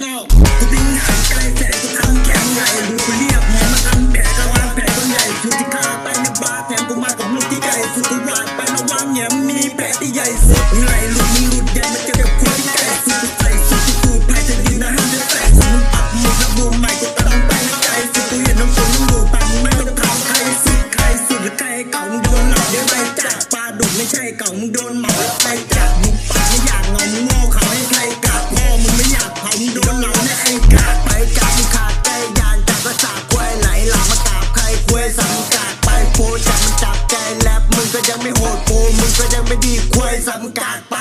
กูบินห่าไกลแต่กูทำแกงใหญ่ดูกเรียบแหนมาทำแบกกวางแผลคนใหญ่คือที่ข้าไปในบาแถมกูมากับลูกที่ใหญ่สุดกูวาไประวังเนี่ยมีแผลที่ใหญ่สุดไงลูกมึงหดใหญ่มาเจอกับคนที่ใหญ่สุดใส่สุดกูกูพายจะยืนนะห้ามจะแตกมึงปัมือระบูมใหม่กูตั้งไปใจสุดกูเห็นน้ำฝนมึงดูปังไม่ต้องถามใครสุดใครสุดใครเก่งโดนหลอกเดี๋ยวไจากปลาดุกไม่ใช่เก่งโดนหมาแไปจาก มึงโดนเหงาเนี่ยไอ้กาไปจากมึงขาดใจยานจากก็สาบควยไหลหลากมากราบใครควยสังกัดไปโฟจับมันจับใจแลบมึงก็ยังไม่โหดโปมึงก็ยังไม่ดีควยสังกัดไป